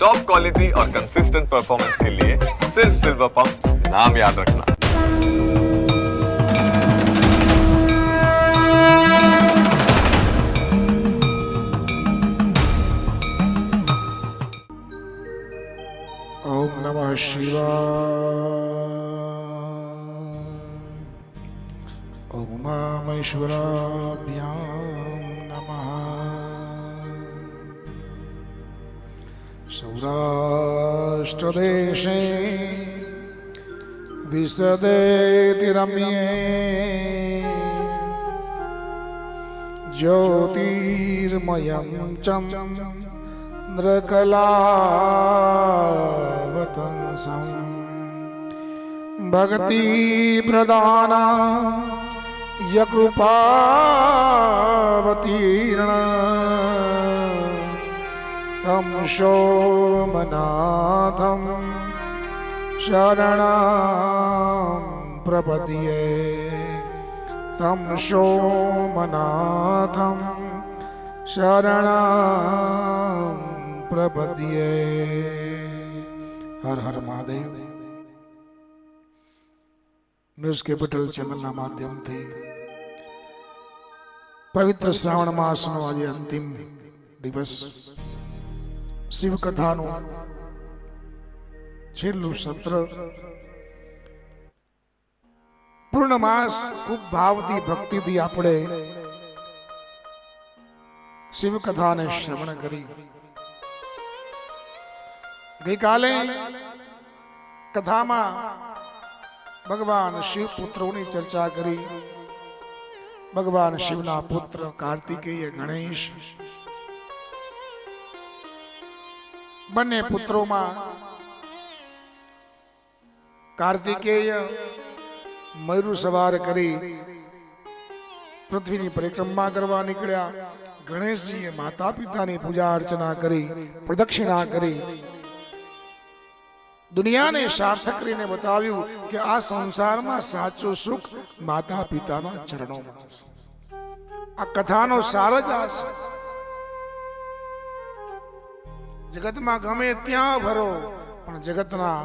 Top quality और consistent performance के लिए सिर्फ सिल्वर पंप नाम याद रखना ओम नमः शिवाय ओम मामेश्वराभ्याम सौराष्ट्रदेशे विशदेति रम्ये ज्योतिर्मयं चन्द्रकलावतंसं भगतिप्रदाना यकृपावतीर्ण तं शोमनाथं शरणं प्रपद्ये तं शोमनाथं शरणं प्रपद्ये हर हर महादेव न्यूज कैपिटल चैनल माध्यम थी पवित्र श्रावण मास नो आज अंतिम दिवस। શિવકથાનું છેલ્લું સત્ર પૂર્ણમાસ ખૂબ ભાવથી ભક્તિથી આપણે શિવકથાને શ્રવણ કરી ગઈકાલે કથામાં ભગવાન શિવ પુત્રોની ચર્ચા કરી ભગવાન શિવના પુત્ર કાર્તિકેય ગણેશ બંને પુત્રોમાં કાર્તિકેય મયુ સવાર કરી પૃથ્વીની પરિક્રમા કરવા નીકળ્યા ગણેશજીએ માતા પિતાની પૂજા અર્ચના કરી પ્રદક્ષિણા કરી દુનિયાને સાર્થક કરીને બતાવ્યું કે આ સંસારમાં સાચું સુખ માતા પિતાના ચરણોમાં આ કથાનો સાર જ આ છે જગતમાં ગમે ત્યાં ભરો પણ જગતના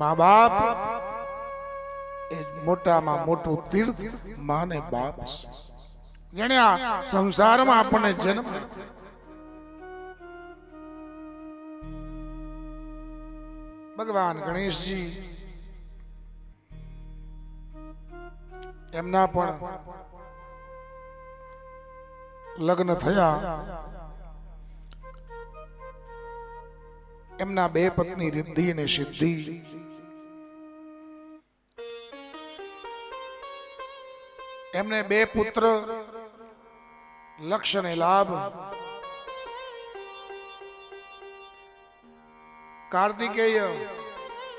મા બાપ એ મોટામાં મોટું તીર્થ માને બાપ જેને આ સંસારમાં આપણને જન્મ ભગવાન ગણેશજી એમના પણ લગ્ન થયા એમના બે પત્ની રિદ્ધિ અને સિદ્ધિ એમને બે પુત્ર લક્ષમણ અને લાભ કાર્તિકેય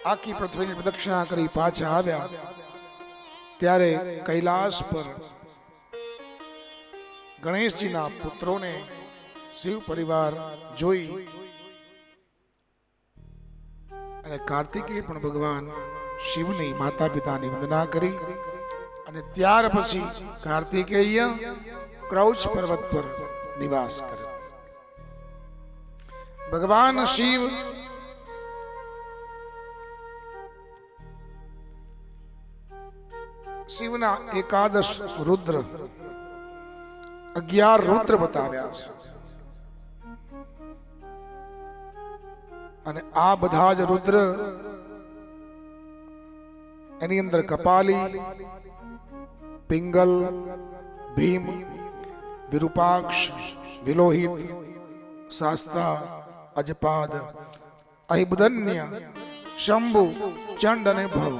આખી પૃથ્વીની પ્રદક્ષિણા કરી પાછા આવ્યા ત્યારે કૈલાસ પર ગણેશજીના પુત્રોને શિવ પરિવાર જોઈ અને કાર્તિકે પણ ભગવાન શિવની માતા પિતાની વંદના કરી અને ત્યાર પછી કાર્તિકેય ક્રૌચ પર્વત પર નિવાસ કર્યો ભગવાન શિવ શિવના એકાદશ રુદ્ર અગિયાર રુદ્ર બતાવ્યા છે અને આ બધા જ રુદ્ર એની અંદર કપાલી પિંગલ ભીમ વિરુપાક્ષ વિલોહિત શાસ્તા અજપાદ અયબદન્ય શંભુ ચંડ અને ભવ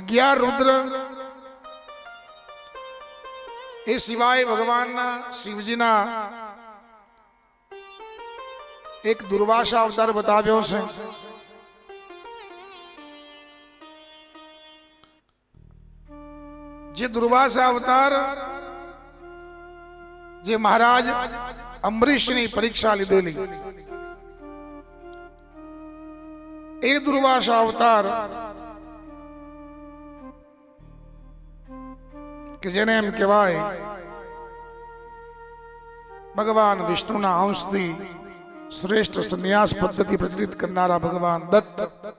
11 રુદ્ર એ સિવાય ભગવાનના શિવજીના एक दुर्वासा अवतार बता दो से जे दुर्वासा अवतार जे महाराज अम्बरीश परीक्षा लीधेली ए दुर्वासा अवतार कि जेने एम कहवा भगवान विष्णु ना अंश थी શ્રેષ્ઠ સંન્યાસ પદ્ધતિ પ્રચલિત કરનારા ભગવાન દત્ત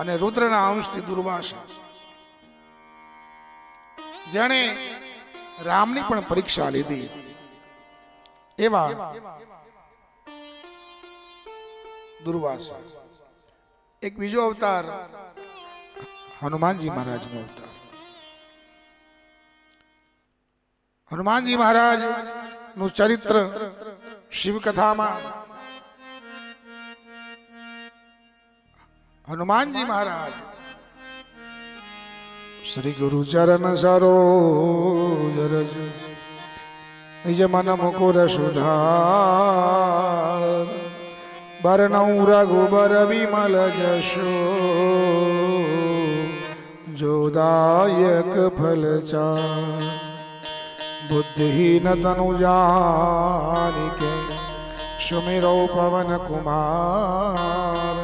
અને રુદ્રના અંશથી દુર્વાસા જેણે રામની પણ પરીક્ષા લીધી એવા દુર્વાસા એક બીજો અવતાર હનુમાનજી મહારાજનો અવતાર હનુમાનજી મહારાજ નું ચરિત્ર शिव कथा में हनुमान जी महाराज श्री गुरु चरण सरो निज मन मुकुर सुधार बरनऊ रघुबर विमल जशो जोदायक फल चार બુદ્ધિહીન તનુજાનિકે સુમિરો પવન કુમાર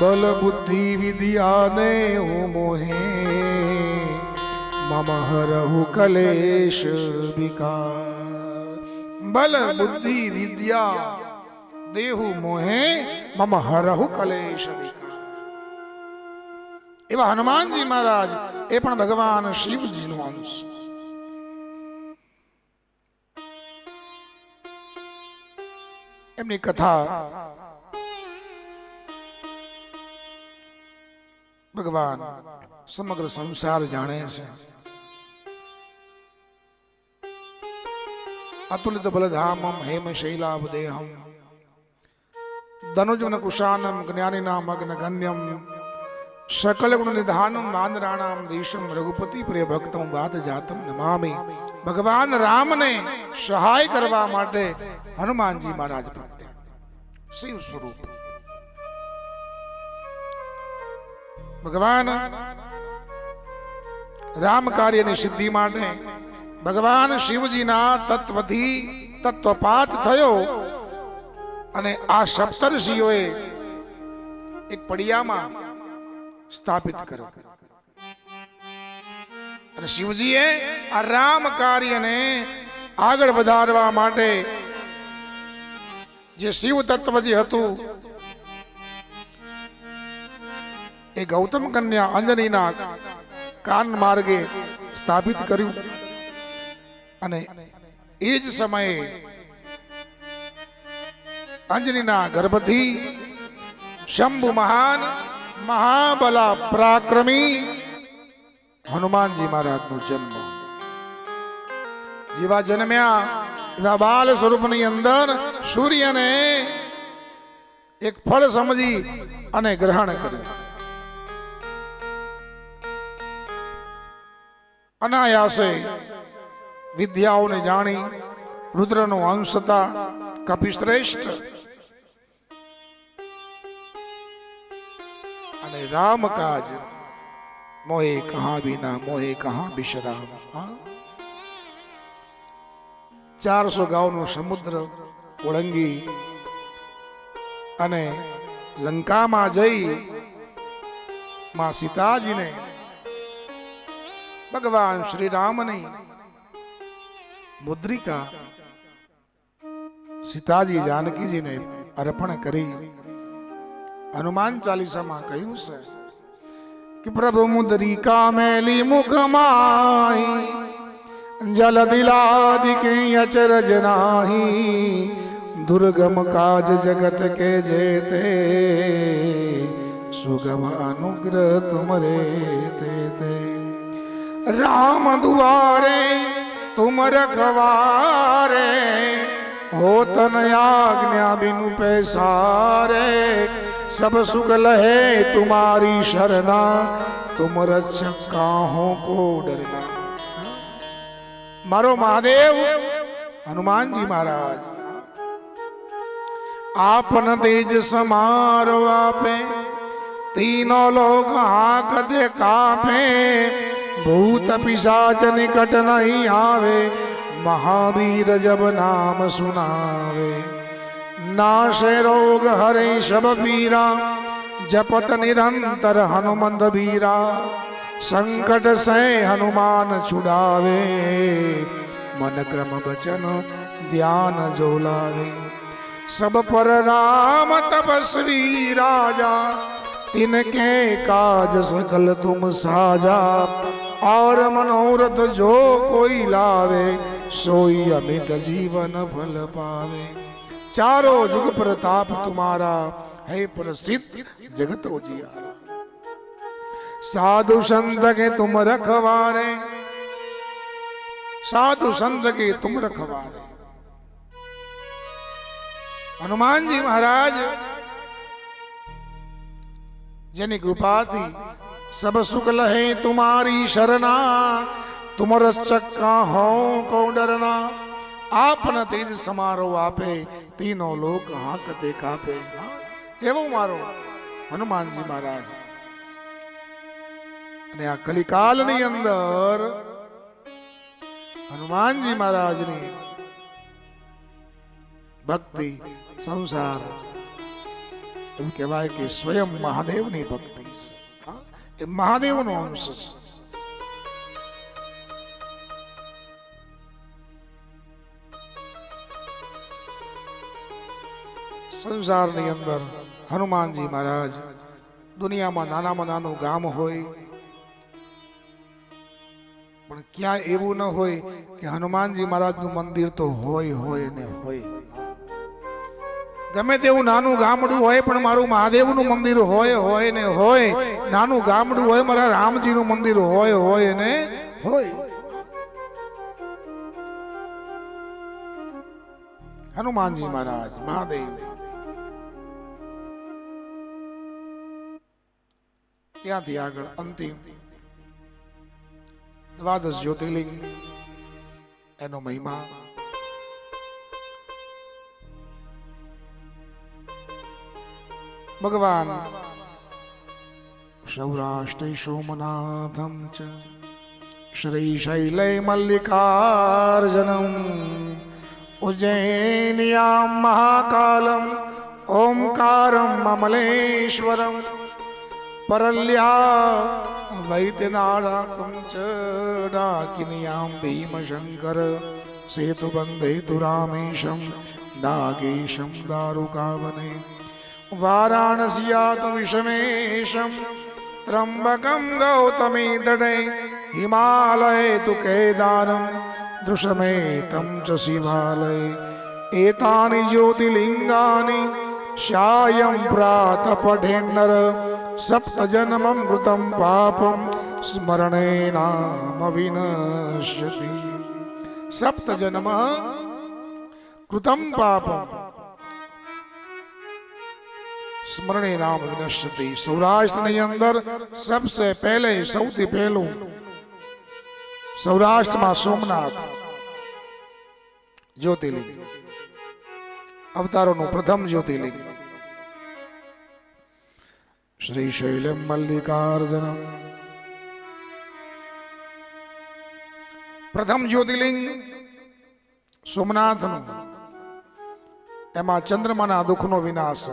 બલ બુદ્ધિ વિદ્યાને હું મોહે મમ હરહુ કલેશ વિકાર બલ બુદ્ધિ વિદ્યા દેહુ મોહે મમ હરહુ કલેશ વિકાર એવા હનુમાનજી મહારાજ એ પણ ભગવાન શિવજીનો અંશ એમની કથા ભગવાન સમગ્ર સંસાર જાણે છે અતુલિત બલધામમ હેમ શૈલાભ દેહમ ધનુજન કુશાનમ જ્ઞાનીનામ અગ્ન ગણ્યમ સકલ ગુણ નિધાનમ વાંદરાણામ દેશમ રઘુપતિ પ્રિય ભક્તમ વાત જાતમ નમામી ભગવાન રામને સહાય કરવા માટે હનુમાનજી મહારાજ પ્રગટ્યા શિવ સ્વરૂપ ભગવાન રામ કાર્યની સિદ્ધિ માટે ભગવાન શિવજીના તત્વથી તત્વપાત થયો અને આ સપ્તર્ષિઓએ એક પડિયામાં સ્થાપિત કર્યો અને શિવજીએ આ રામ કાર્યને આગળ વધારવા માટે જે શિવ તત્વ જે હતું એ ગૌતમ કન્યા અંજનીના કાન માર્ગે સ્થાપિત કર્યું અને એ જ સમયે અંજનીના ગર્ભથી શંભુ મહાન મહાબલા પરાક્રમી હનુમાનજી મહારાજનો જન્મ જેવા જન્મ્યા એવા બાલ સ્વરૂપની અંદર સૂર્યને એક ફળ સમજી અને ગ્રહણ કર્યું અનાયાસે વિદ્યાઓને જાણી રુદ્રનો અંશ હતા કપિશ્રેષ્ઠ અને રામકાજ મોહે કહા વિના મોહે કહા વિશ્રામ ચારસો ગાઉનો સમુદ્ર ઓળંગી અને લંકામાં જઈ માં સીતાજીને ભગવાન શ્રી રામની મુદ્રિકા સીતાજી જાનકીજીને અર્પણ કરી હનુમાન ચાલીસામાં કહ્યું છે कि प्रभु मुद्रिका मैली मुख माई जल दिलादि के अचरज नाही दुर्गम काज जगत के जेते सुगम अनुग्रह तुमरे देते राम दुआरे तुम रखवारे हो तन आज्ञा बिनु पैसारे सब सुख लहे तुम्हारी शरणा तुम रक्षक को डरना मारो महादेव हनुमान जी महाराज आपन तेज समार आपे तीनों लोग हाकते कापे भूत पिशाच निकट नहीं आवे महावीर जब नाम सुनावे नाश रोग हरे शब वीरा जपत निरंतर हनुमंत वीरा संकट से हनुमान छुड़ावे मन क्रम बचन ध्यान जोलावे सब पर राम तपस्वी राजा तिनके काज सकल तुम साजा और मनोरथ जो कोई लावे सोई अमित जीवन फल पावे चारों जुग प्रताप तुम्हारा है प्रसिद्ध जगत उजियारा साधु संत के तुम रखवारे साधु संत के तुम रखवारे हनुमान जी महाराज જેની सब સબ સુખ तुम्हारी शरणा तुम તુમર ચક્કા हो કૌ डरना आप न तेज समारोह आपे तीनों लोग हाँक देखा पे एवं मारो हनुमान जी महाराज ने आ कलिकाल नहीं अंदर हनुमान जी महाराज ने भक्ति संसार कहवा स्वयं महादेव ने भक्ति हाँ, महादेव नो अंश સંસારની અંદર હનુમાનજી મહારાજ દુનિયામાં નાનામાં નાનું ગામ હોય પણ ક્યાં એવું ન હોય કે હનુમાનજી મહારાજનું મંદિર તો હોય હોય ને હોય ગમે તેવું નાનું ગામડું હોય પણ મારું મહાદેવનું મંદિર હોય હોય ને હોય નાનું ગામડું હોય મારા રામજીનું મંદિર હોય હોય ને હોય હનુમાનજી મહારાજ મહાદેવ ત્યાંથી આગળ અંતિમ દ્વાદશ જ્યોતિર્લિંગ એનો મહિમા ભગવાન સૌરાષ્ટ્રી સોમનાથમ ચ શ્રી શૈલે મલ્લિકાર્જુનમ ઉજ્જૈનિયા મહાકાલમ ઓમકારમ મમલેશ્વરમ परल्या वैद्यनाथाकं च डाकिन्यां भीमशङ्कर सेतुबन्धेतु नागेशम नागेशं दारुकावने वाराणस्यातु विषमेशम त्र्यम्बकं गौतमी दडे तो तु दृशमे तम च शिवालय एतानि ज्योतिलिंगानि सायं प्रातः पठेन्नर सप्त जन्म मृतम पापम स्मरणे नाम विनश्यति नाम विनश्यति सौराष्ट्र ने अंदर सबसे पहले सौती पहलू सौराष्ट्र मा सोमनाथ ज्योतिलिंग अवतारों नो प्रथम ज्योतिलिंग श्री शैलम मल्लिकार्जुन प्रथम ज्योतिलिंग सोमनाथ चंद्रमा दुख नो विनाश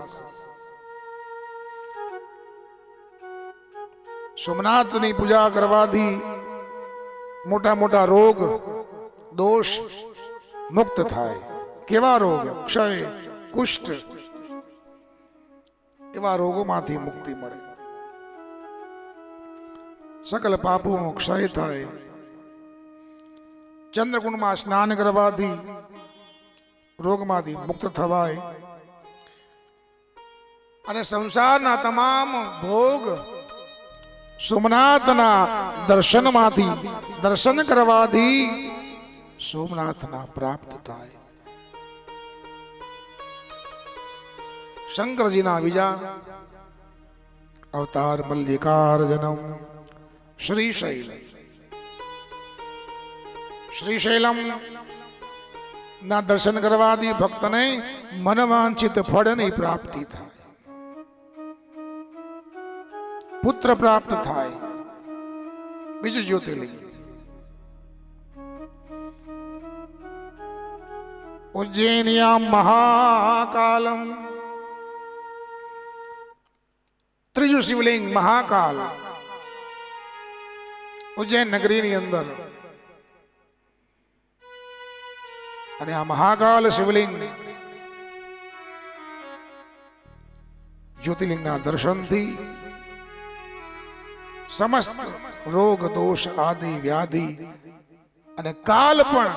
सोमनाथ ने पूजा करवा दी मोटा मोटा रोग दोष मुक्त थाय केवा रोग क्षय कुष्ठ એવા રોગોમાંથી મુક્તિ મળે સકલ પાપોનો ક્ષય થાય ચંદ્રકુંડમાં સ્નાન કરવાથી રોગમાંથી મુક્ત થવાય અને સંસારના તમામ ભોગ સોમનાથના દર્શનમાંથી દર્શન કરવાથી સોમનાથના પ્રાપ્ત થાય शंकर जी ना विजा अवतार मल्लिकार्जुनम श्री शैल श्री शैलम ना दर्शन करवा दी भक्त ने मनवांछित फल नहीं प्राप्ति था पुत्र प्राप्त था विज ज्योतिर्लिंग उज्जैनिया महाकालम ત્રીજું શિવલિંગ મહાકાલ ઉજ્જૈન નગરીની અંદર અને આ મહાકાલ શિવલિંગ જ્યોતિર્લિંગના દર્શનથી સમસ્ત રોગ દોષ આદિ વ્યાધિ અને કાલ પણ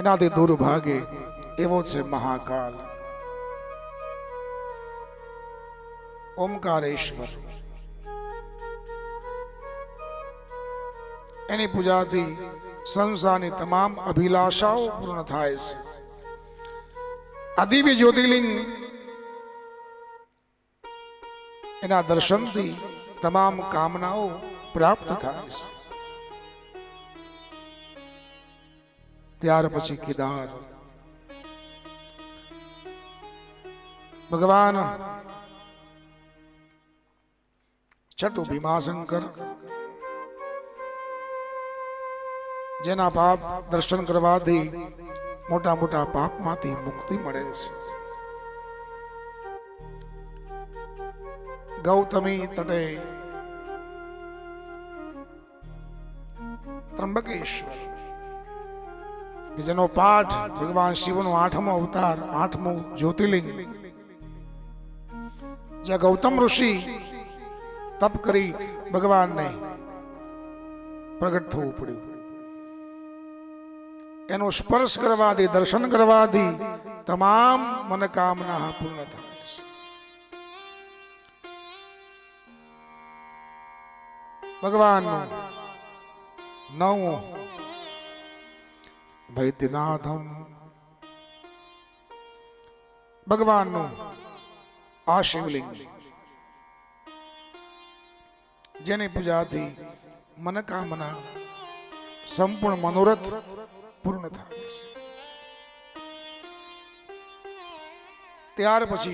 એનાથી દુર્ભાગે ભાગે એવો છે મહાકાલ ઓમકારેશ્વર એની પૂજાથી સંસારની તમામ અભિલાષાઓ પૂર્ણ થાય છે આ જ્યોતિર્લિંગ એના દર્શનથી તમામ કામનાઓ પ્રાપ્ત થાય છે ત્યાર પછી કેદાર ભગવાન चटु भीमा शंकर जेना पाप दर्शन करवा दी मोटा मोटा पाप माती मुक्ति मड़े गौतमी तटे त्रंबकेश्वर જેનો પાઠ ભગવાન શિવનો આઠમો અવતાર આઠમો જ્યોતિર્લિંગ જ્યાં ગૌતમ ઋષિ તપ કરી ભગવાનને પ્રગટ થવું પડ્યું એનો સ્પર્શ કરવાથી દર્શન કરવાથી તમામ મનોકામના પૂર્ણ થાય છે ભગવાનનું નવું વૈદ્યનાથમ ભગવાનનું આ શિવલિંગ जेने पूजा दी मन कामना संपूर्ण मनोरथ पूर्ण था त्यार पछि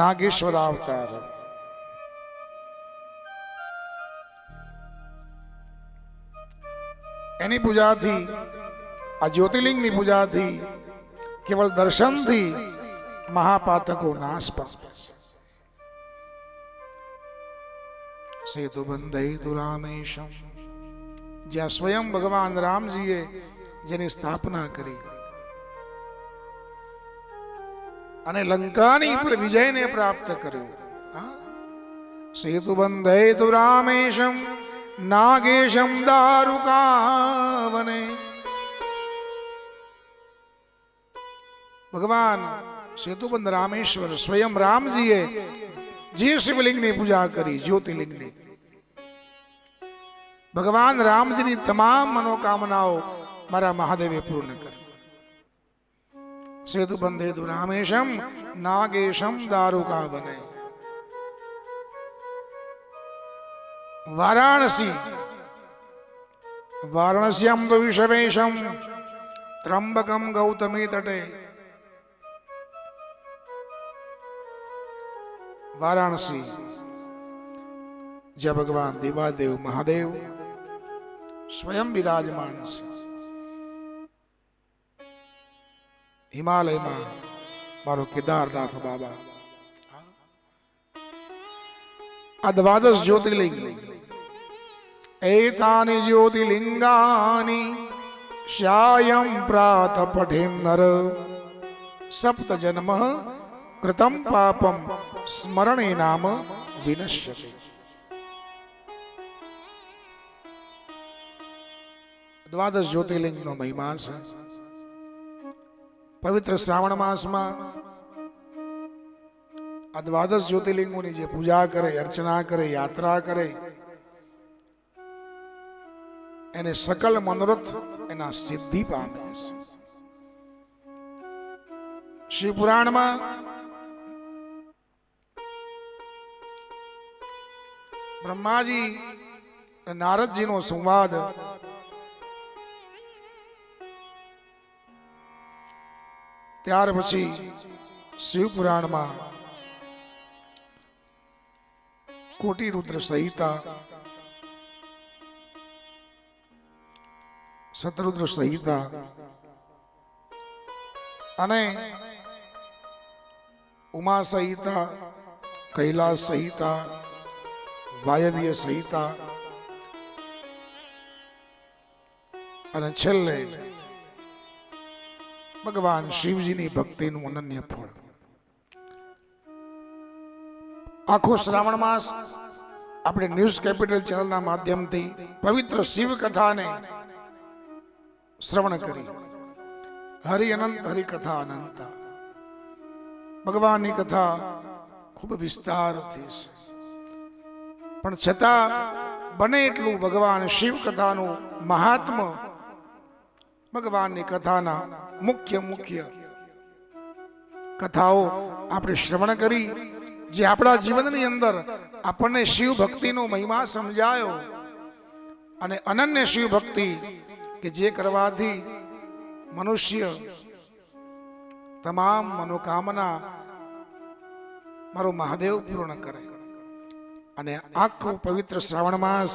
नागेश्वर अवतार એની પૂજાથી આ જ્યોતિર્લિંગની પૂજાથી કેવળ દર્શનથી મહાપાતકો નાશ પામે છે સેતુબંધયતુ રામેશમ જ્યાં સ્વયં ભગવાન રામજીએ જેની સ્થાપના કરી અને લંકાની પર વિજયને પ્રાપ્ત કર્યો સેતુબંધયતુ રામેશમ નાગેશમ દારુકાવને ભગવાન સેતુબંધ રામેશ્વર સ્વયં રામજીએ જે શિવલિંગની પૂજા કરી જ્યોતિર્લિંગની ભગવાન રામજીની તમામ મનોકામનાઓ મારા મહાદેવે પૂર્ણ કરી સેતુ બંધે તું રામેશમ નાગેશમ દારૂકા બને વારાણસી વારાણસ્યમ તો વિષવેશમ ત્રંબકમ ગૌતમી તટે वाराणसी जय भगवान देवादेव महादेव स्वयं विराजमान हिमालय मां मारो केदारनाथ बाबा अद्वादश ज्योतिर्लिंग एतानि ज्योतिलिङ्गानि सायं प्रातः पठेन्नर सप्तजन्मः કૃતમ પાપમ સ્મરણે નામ વિનશ્ય દ્વાદશ જ્યોતિર્લિંગનો મહિમા છે પવિત્ર શ્રાવણ માસમાં આ દ્વાદશ જ્યોતિર્લિંગોની જે પૂજા કરે અર્ચના કરે યાત્રા કરે એને સકલ મનોરથ એના સિદ્ધિ પામે છે શિવ પુરાણમાં બ્રહ્માજી નારદજી નો સંવાદ ત્યાર પછી શિવપુરાણમાં કોટી રુદ્ર સહિતા શતરુદ્ર સહિતા અને ઉમા સહિતા કૈલાસ સહિતા વાયવીય સહિતા અને છેલ્લે ભગવાન શિવજીની ભક્તિનું અનન્ય ફળ આખો શ્રાવણ માસ આપણે ન્યૂઝ કેપિટલ ચેનલના માધ્યમથી પવિત્ર શિવ કથાને શ્રવણ કરી હરિ અનંત હરિકથા અનંત ભગવાનની કથા ખૂબ વિસ્તારથી છે પણ છતાં બને એટલું ભગવાન શિવ કથાનું મહાત્મ ભગવાનની કથાના મુખ્ય મુખ્ય કથાઓ આપણે શ્રવણ કરી જે આપણા જીવનની અંદર આપણને શિવ ભક્તિનો મહિમા સમજાયો અને અનન્ય શિવ ભક્તિ કે જે કરવાથી મનુષ્ય તમામ મનોકામના મારો મહાદેવ પૂર્ણ કરે અને આખો પવિત્ર શ્રાવણ માસ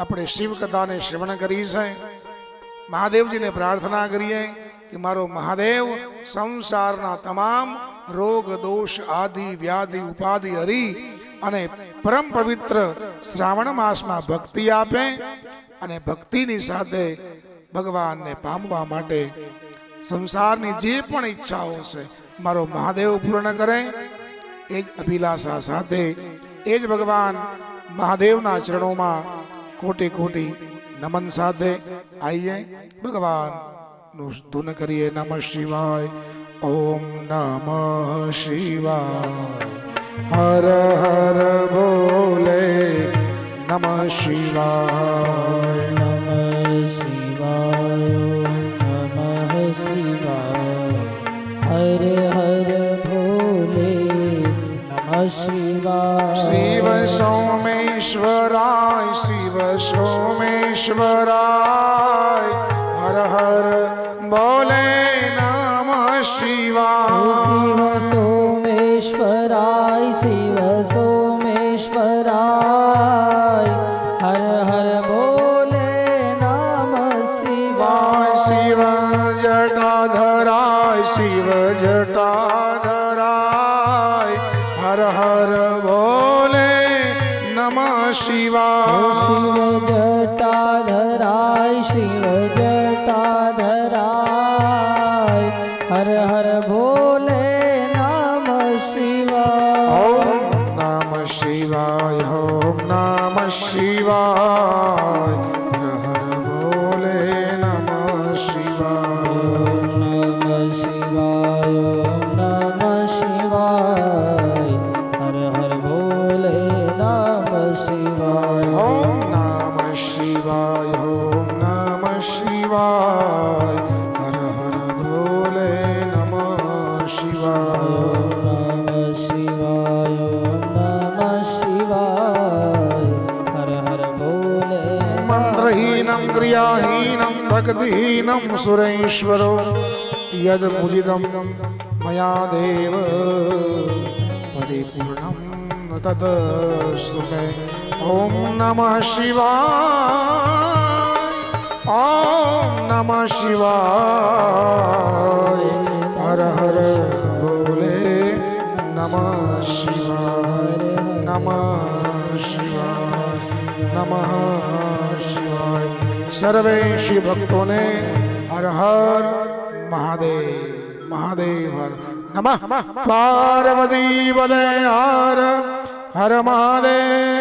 આપણે શિવ કથાને શ્રવણ કરી છે મહાદેવજીને પ્રાર્થના કરીએ કે મારો મહાદેવ સંસારના તમામ રોગ દોષ આદિ વ્યાધિ ઉપાધિ હરી અને પરમ પવિત્ર શ્રાવણ માસમાં ભક્તિ આપે અને ભક્તિની સાથે ભગવાનને પામવા માટે સંસારની જે પણ ઈચ્છાઓ છે મારો મહાદેવ પૂર્ણ કરે એ જ અભિલાષા સાથે एज भगवान महादेव ना चरणों में कोटि कोटि नमन साधे आइए भगवान धुन करिए नम शिवाय ओम नम शिवाय हर हर बोले नम शिवाय नम शिवाय नम शिवाय हर हर भोले नम शिवाय શિવ સોમેશ્વરાય શિવ સોમેશ્વરાય હર હર શિવાય नम सुरेश्वरो यद मुदिदम मया देव परिपूर्णम तदस्तु मे ओम नमः शिवाय ओम नमः शिवाय हर हर बोले नमः शिवाय नमः शिवाय नमः शिवाय सर्वे शिव भक्तों ने હર હર મહાદેવ મહાદેવ હર નમઃ પાર્વતી પદે હર હર મહાદેવ